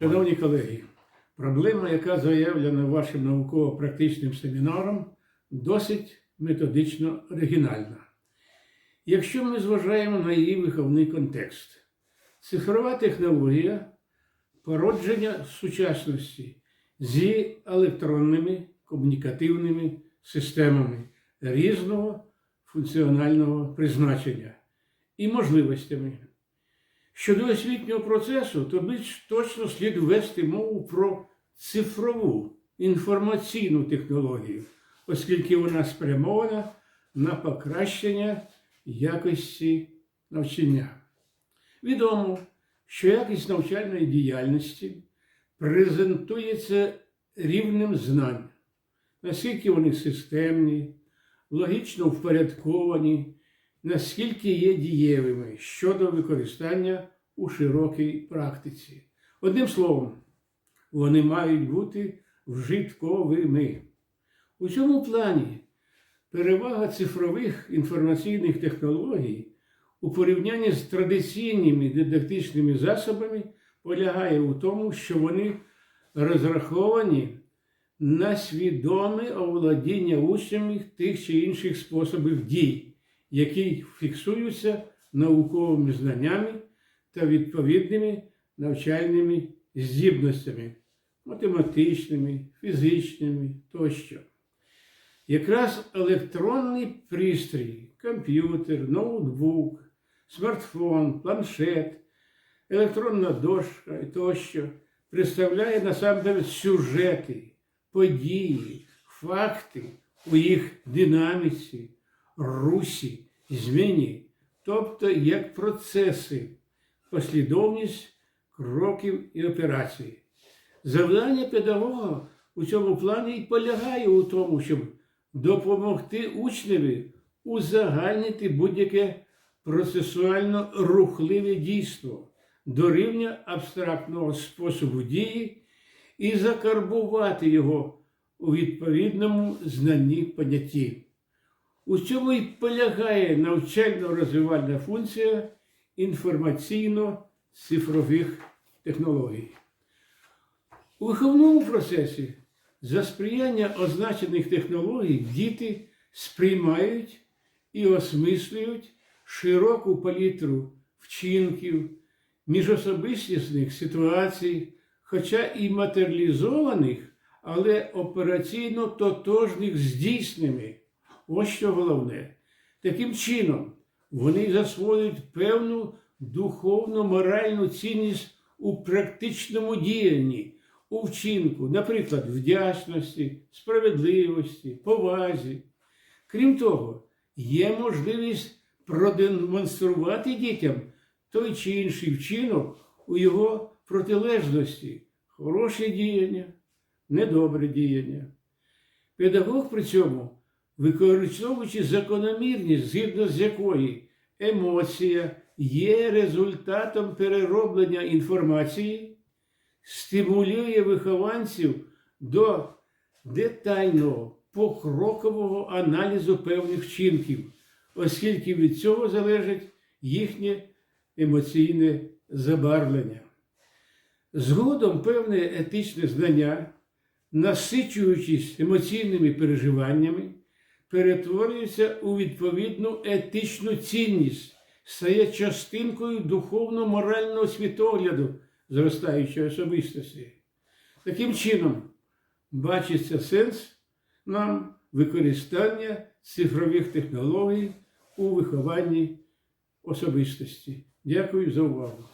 Шановні колеги, проблема, яка заявлена вашим науково-практичним семінаром, досить методично оригінальна. Якщо ми зважаємо на її виховний контекст, цифрова технологія породження сучасності зі електронними комунікативними системами різного функціонального призначення і можливостями. Щодо освітнього процесу, то більш точно слід ввести мову про цифрову інформаційну технологію, оскільки вона спрямована на покращення якості навчання. Відомо, що якість навчальної діяльності презентується рівнем знань, наскільки вони системні, логічно впорядковані, наскільки є дієвими щодо використання у широкій практиці. Одним словом, вони мають бути вжитковими. У цьому плані перевага цифрових інформаційних технологій у порівнянні з традиційними дидактичними засобами полягає у тому, що вони розраховані на свідоме оволодіння учнями тих чи інших способів дій, які фіксуються науковими знаннями та відповідними навчальними здібностями, математичними, фізичними тощо. Якраз електронний пристрій, комп'ютер, ноутбук, смартфон, планшет, електронна дошка тощо представляє насамперед сюжети, події, факти у їх динаміці, русі, зміні, тобто як процеси, послідовність кроків і операцій. Завдання педагога у цьому плані і полягає у тому, щоб допомогти учневі узагальнити будь-яке процесуально рухливе дійство до рівня абстрактного способу дії і закарбувати його у відповідному знанні понятті. У цьому і полягає навчально-розвивальна функція інформаційно-цифрових технологій. У виховному процесі за сприяння означених технологій діти сприймають і осмислюють широку палітру вчинків, міжособистісних ситуацій, хоча і матеріалізованих, але операційно тотожних з. Ось що головне. Таким чином, вони засвоюють певну духовно-моральну цінність у практичному діянні, у вчинку, наприклад, вдячності, справедливості, повазі. Крім того, є можливість продемонструвати дітям той чи інший вчинок у його протилежності, хороше діяння, недобре діяння. Педагог при цьому, використовуючи закономірність, згідно з якої емоція є результатом перероблення інформації, стимулює вихованців до детального покрокового аналізу певних вчинків, оскільки від цього залежить їхнє емоційне забарвлення. Згодом певне етичне знання, насичуючись емоційними переживаннями, перетворюється у відповідну етичну цінність, стає частинкою духовно-морального світогляду зростаючої особистості. Таким чином, бачиться сенс нам використання цифрових технологій у вихованні особистості. Дякую за увагу.